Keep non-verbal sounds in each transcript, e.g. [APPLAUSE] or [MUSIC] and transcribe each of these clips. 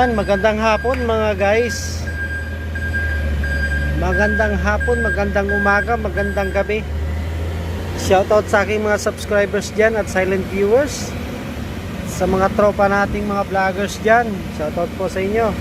Yan, magandang hapon mga guys. Magandang hapon, magandang umaga, magandang gabi. Shoutout sa aking mga subscribers dyan at silent viewers. Sa mga tropa nating mga vloggers dyan. Shoutout po sa inyo.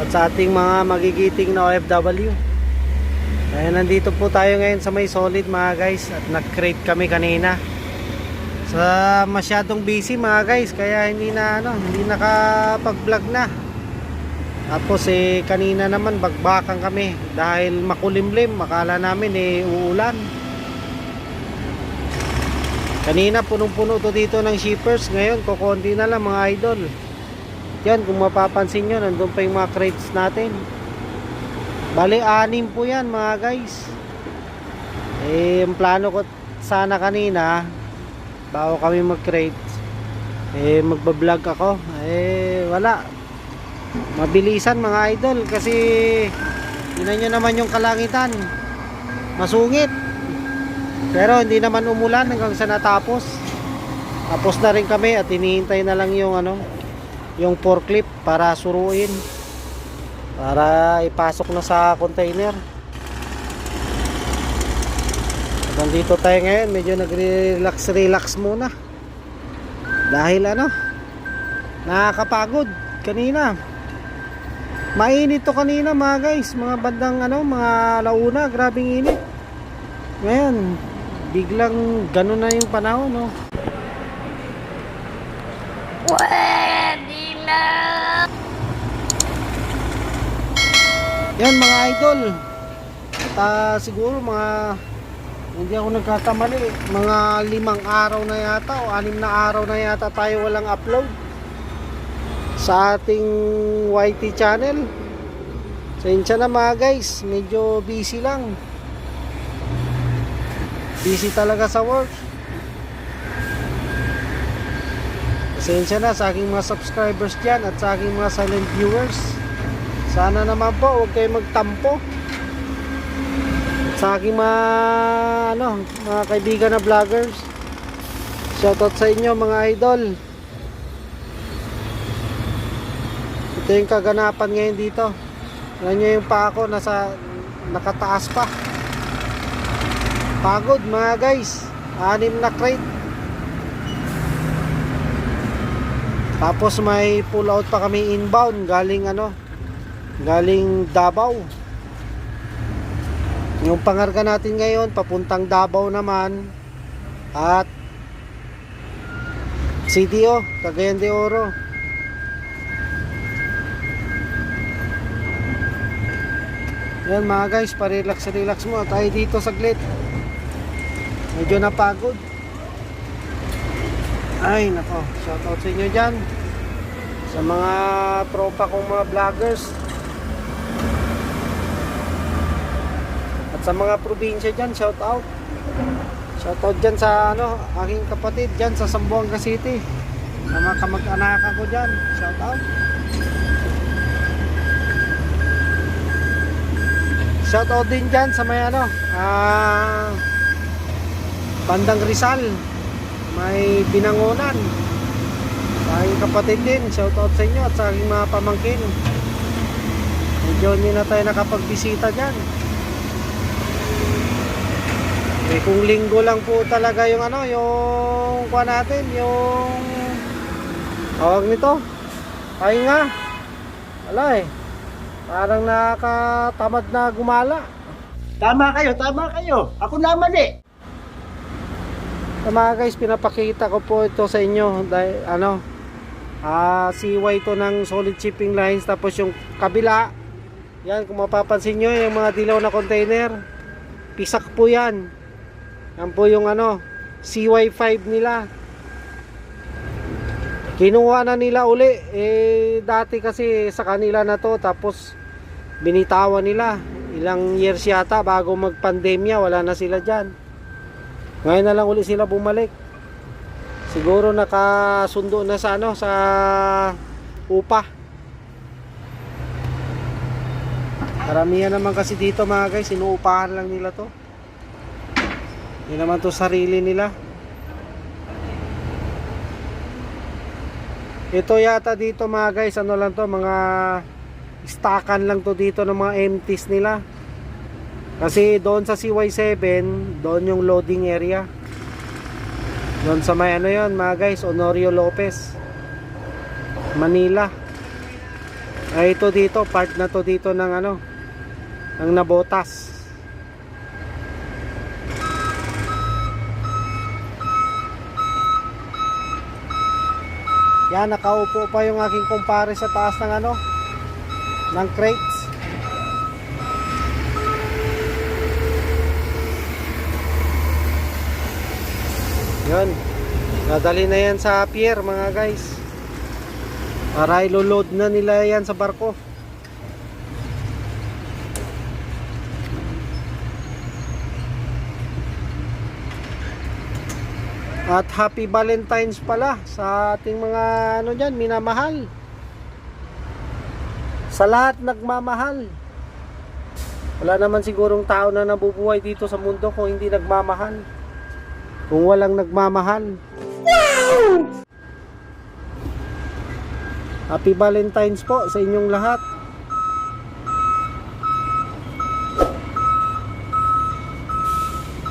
At sa ating mga magigiting na OFW. Kaya nandito po tayo ngayon sa may solid mga guys. At nag-create kami kanina. Sa masyadong busy mga guys. Kaya hindi na ano, hindi nakapag-vlog na. Tapos eh kanina naman bagbakan kami dahil makulimlim, makala namin eh uulan. Kanina punong-puno to dito ng shippers, ngayon kokonti na lang mga idol. Yan kung mapapansin nyo, nandun pa yung mga crates natin. Bali, anim po yan mga guys. Eh, yung plano ko sana kanina, bago kami mag-crates, eh magbablog ako. Eh, wala, mabilisan mga idol kasi yun nyo naman yung kalangitan. Masungit. Pero hindi naman umulan hanggang sa natapos. Tapos na rin kami at hinihintay na lang yung ano yung forklift para suruin. Para ipasok na sa container. At nandito tayo ngayon medyo nag-relax relax muna. Dahil ano nakakapagod kanina Mainit to kanina mga guys, mga bandang ano, mga launa, grabing init. Ngayon, biglang ganun na yung panahon, no. Pwede na! Yan mga idol. At ah, siguro mga hindi ako nagkakamali, mga limang araw na yata o anim na araw na yata tayo walang upload sa ating YT channel. Sensya na mga guys, medyo busy lang. Busy talaga sa work. Pasensya na sa aking mga subscribers dyan at sa aking mga silent viewers. Sana naman po huwag kayo magtampo. Sa aking mga ano, mga kaibigan na vloggers. Shoutout sa inyo mga idol. Ito yung kaganapan ngayon dito. Yan nyo yung pa ako nasa nakataas pa. Pagod mga guys. Anim na crate. Tapos may pull out pa kami inbound galing ano galing Davao. Yung pangarga natin ngayon papuntang Davao naman at CDO, Cagayan de Oro. Yan mga guys, pa-relax relax mo tayo dito saglit. Medyo napagod. Ay nako, shoutout sa inyo dyan. Sa mga tropa kong mga vloggers. At sa mga probinsya dyan, shoutout. Shoutout dyan sa ano, aking kapatid dyan sa Sambuanga City. Sa mga kamag-anakan ko dyan, shoutout. Shoutout din dyan sa may ano, ah, Bandang Rizal, may binangonan. Sa aking kapatid din, shoutout sa inyo at sa aking mga pamangkin. Medyo hindi na tayo nakapagbisita dyan. Eh, kung linggo lang po talaga yung ano, yung kuha natin, yung tawag nito. Ay nga. Wala eh. Parang nakakatamad na gumala. Tama kayo, tama kayo. Ako naman eh. So mga guys, pinapakita ko po ito sa inyo dahil ano, ah CY to ng solid shipping lines tapos yung kabila, yan kung mapapansin nyo yung mga dilaw na container, pisak po yan. Yan po yung ano, CY5 nila. Kinuha na nila uli, eh dati kasi sa kanila na to tapos binitawan nila. Ilang years yata bago magpandemya, wala na sila dyan. Ngayon na lang uli sila bumalik. Siguro nakasundo na sa ano sa upa. Karamihan naman kasi dito mga guys, inuupahan lang nila to. Hindi naman to sarili nila. Ito yata dito mga guys, ano lang to, mga stackan lang to dito ng mga empties nila. Kasi doon sa CY7, doon yung loading area. Doon sa may ano yon mga guys, Honorio Lopez. Manila. Ay ito dito, part na to dito ng ano, ng nabotas. Yan, nakaupo pa yung aking kumpare sa taas ng ano, ng crates. Yun. Nadali na yan sa pier mga guys. Para iloload na nila yan sa barko. At happy Valentine's pala sa ating mga ano diyan, minamahal. Sa lahat nagmamahal. Wala naman sigurong tao na nabubuhay dito sa mundo kung hindi nagmamahal. Kung walang nagmamahal. Happy Valentine's po sa inyong lahat.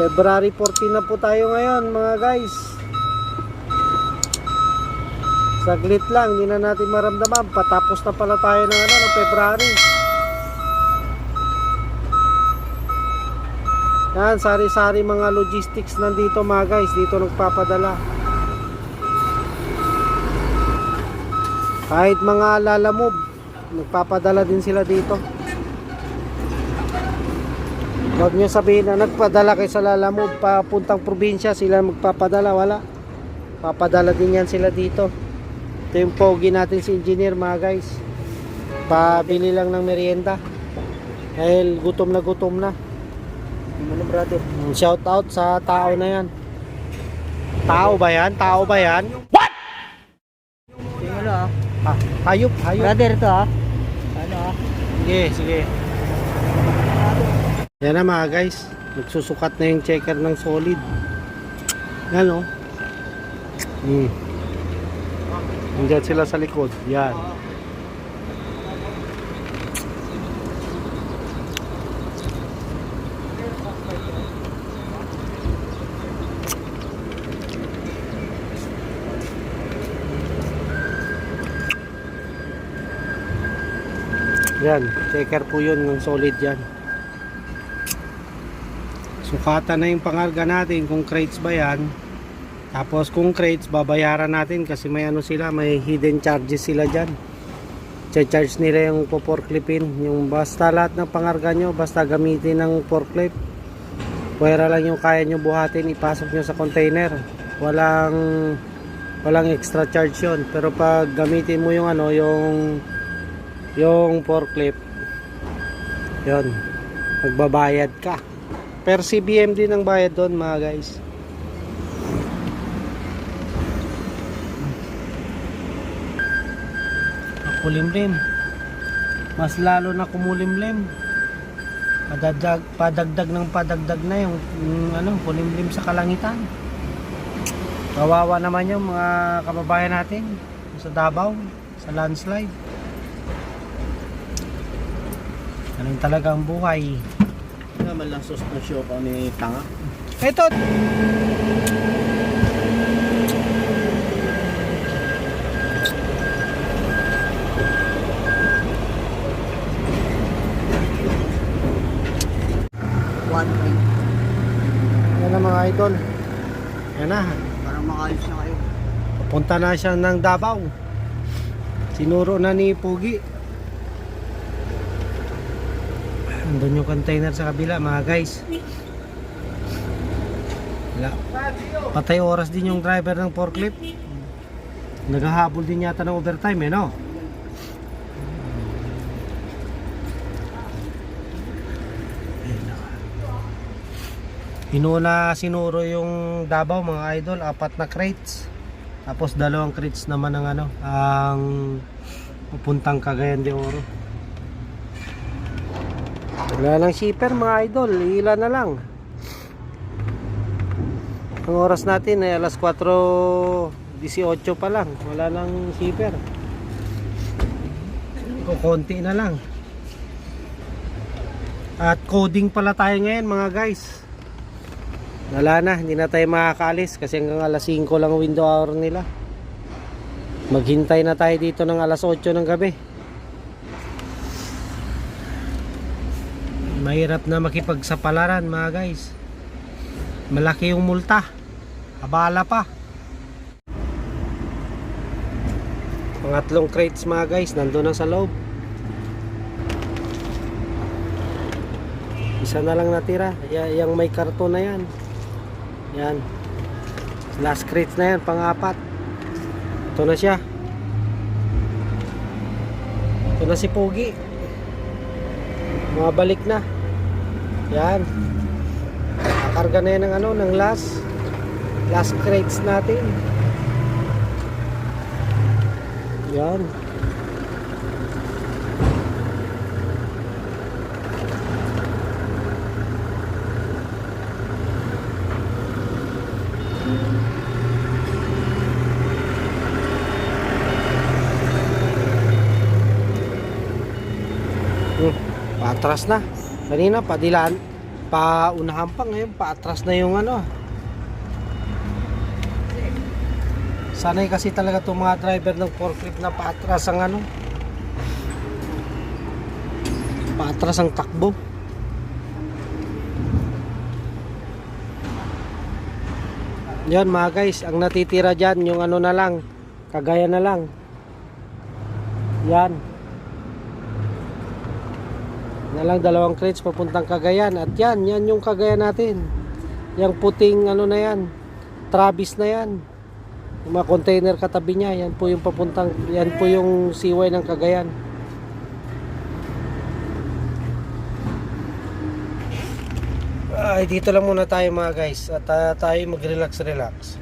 February 14 na po tayo ngayon mga guys. Saglit lang, hindi na natin maramdaman. Patapos na pala tayo ng ano, ng February. Yan, sari-sari mga logistics nandito mga guys. Dito nagpapadala. Kahit mga lalamove, nagpapadala din sila dito. Huwag nyo sabihin na nagpadala kayo sa lalamove papuntang probinsya, sila magpapadala, wala. Papadala din yan sila dito. Ito yung pogi natin si engineer mga guys. Pabili lang ng merienda. Dahil gutom na gutom na. Ano brother? Shout out sa tao na yan. Tao ba yan? Tao ba yan? Yung ano ah. Ah, hayop, hayop. Brother to ah. Ano ah. Sige, sige. Yan na mga guys. Nagsusukat na yung checker ng solid. Yan o. Hmm. Nandiyan sila sa likod. Yan. Yan, checker po yun ng solid yan. Sukatan na yung pangarga natin kung crates ba yan. Tapos kung crates, babayaran natin kasi may ano sila, may hidden charges sila dyan. Che-charge nila yung po-forkliftin. Yung basta lahat ng pangarga nyo, basta gamitin ng forklift. Pwera lang yung kaya nyo buhatin, ipasok nyo sa container. Walang walang extra charge yun. Pero pag gamitin mo yung ano, yung yung forklift yun magbabayad ka per CBM din ang bayad doon mga guys kulimlim mas lalo na kumulimlim padagdag, padagdag ng padagdag na yung, yung ano, kulimlim sa kalangitan kawawa naman yung mga kababayan natin sa Davao sa landslide Ganun talaga ang buhay. Naman lang sustansyo pa ni Tanga. Ito. Mga idol. Yan na. Para makayos na kayo. Papunta na siya ng Davao. Sinuro na ni Pugi. Andun yung container sa kabila mga guys. Wala. Patay oras din yung driver ng forklift. Naghahabol din yata ng overtime eh no? Inuna sinuro yung Davao mga idol, apat na crates. Tapos dalawang crates naman ng ano, ang pupuntang Cagayan de Oro. Wala lang shipper mga idol, ilan na lang. Ang oras natin ay alas 4.20 18 pa lang. Wala nang shipper. Kukunti na lang. At coding pala tayo ngayon mga guys. Wala na, hindi na tayo makakaalis kasi hanggang alas 5 lang ang window hour nila. Maghintay na tayo dito ng alas 8 ng gabi. Mahirap na makipagsapalaran mga guys. Malaki yung multa. Abala pa. Pangatlong crates mga guys, nandun na sa loob. Isa na lang natira. Yung may karton na yan. Yan. Last crates na yan, pang-apat. Ito na siya. Ito na si Pogi. Mabalik na. Yan. Kakarga na yan ng ano, ng last last crates natin. Yan. Hmm, paatras na. Kanina padilan, paunahan pa ngayon, paatras na yung ano. Sanay kasi talaga itong mga driver ng forklift na paatras ang ano. Paatras ang takbo. Yan mga guys, ang natitira dyan yung ano na lang, kagaya na lang. Yan. Na lang dalawang crates papuntang Cagayan at yan, yan yung Cagayan natin. Yung puting ano na yan, Travis na yan. Yung mga container katabi niya, yan po yung papuntang, yan po yung siway ng Cagayan. Ay, dito lang muna tayo mga guys at ah, tayo mag-relax relax.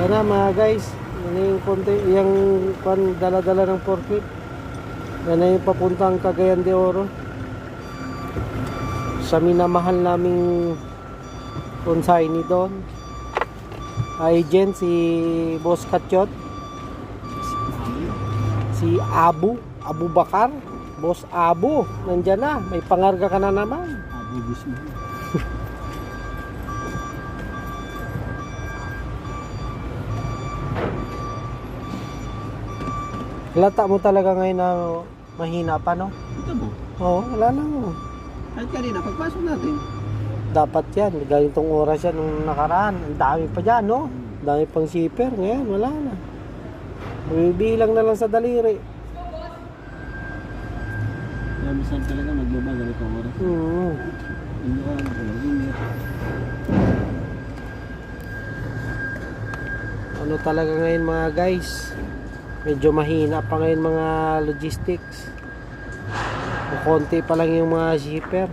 Sana mga guys, yung konti, yung pan dala-dala ng forklift. Yan yung papuntang Cagayan de Oro. Sa minamahal naming consignee doon. Agent si Boss Katyot. Si Abu, Abu Bakar. Boss Abu, nandyan na. May pangarga ka na naman. Abubis mo. [LAUGHS] Halata mo talaga ngayon na mahina pa, no? Ito mo. Oo, wala lang. At kanina, pagpasok natin. Dapat yan, ganitong oras yan nung nakaraan. Ang dami pa dyan, no? Ang dami pang shipper. Ngayon, wala na. Bibilang na lang sa daliri. Kaya minsan talaga maglaba ganito ang oras. Hmm. Hindi ko alam kung mag-ingat. Ano talaga ngayon mga guys? Medyo mahina pa ngayon mga logistics. Konti pa lang yung mga shipper.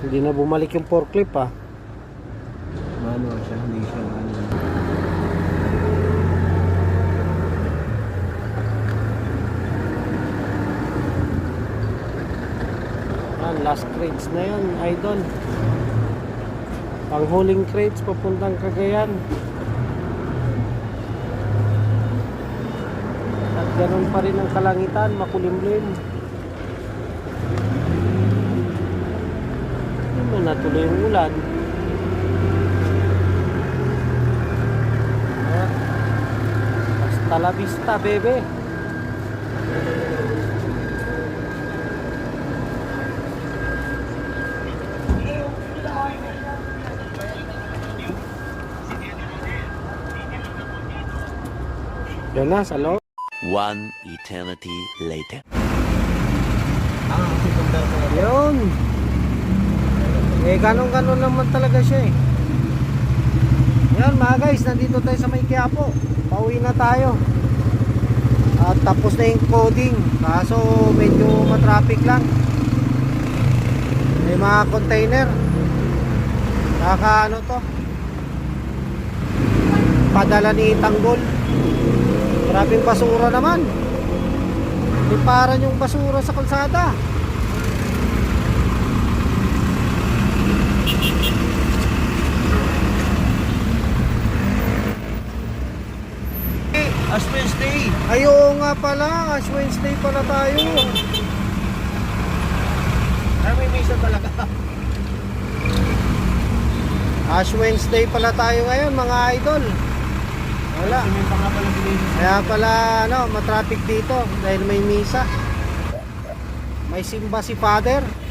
Hindi na bumalik yung forklift ah. Manual siya, hindi siya manual. Yan, last crates na yan, idol. Panghuling crates papuntang Cagayan. At ganun pa rin ang kalangitan, makulimlim. Ano natuloy yung ulan. Hasta la vista, bebe. Yan na, sa loob. One eternity later. Ah, Yun. Eh, ganun-ganun naman talaga siya eh. Yan mga guys, nandito tayo sa may Quiapo. Pauwi na tayo. At tapos na yung coding. Kaso medyo matraffic lang. May mga container. Kaka ano to? Padala ni Tanggol. Grabing basura naman. Liparan yung basura sa kalsada. As Wednesday. Ay, oo nga pala. Ash Wednesday pala tayo. Ay, may misa talaga. Ash Wednesday pala tayo ngayon mga idol. Wala. Kaya pala ano, matraffic dito dahil may misa. May simba si Father.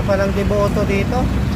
Nga palang deboto dito.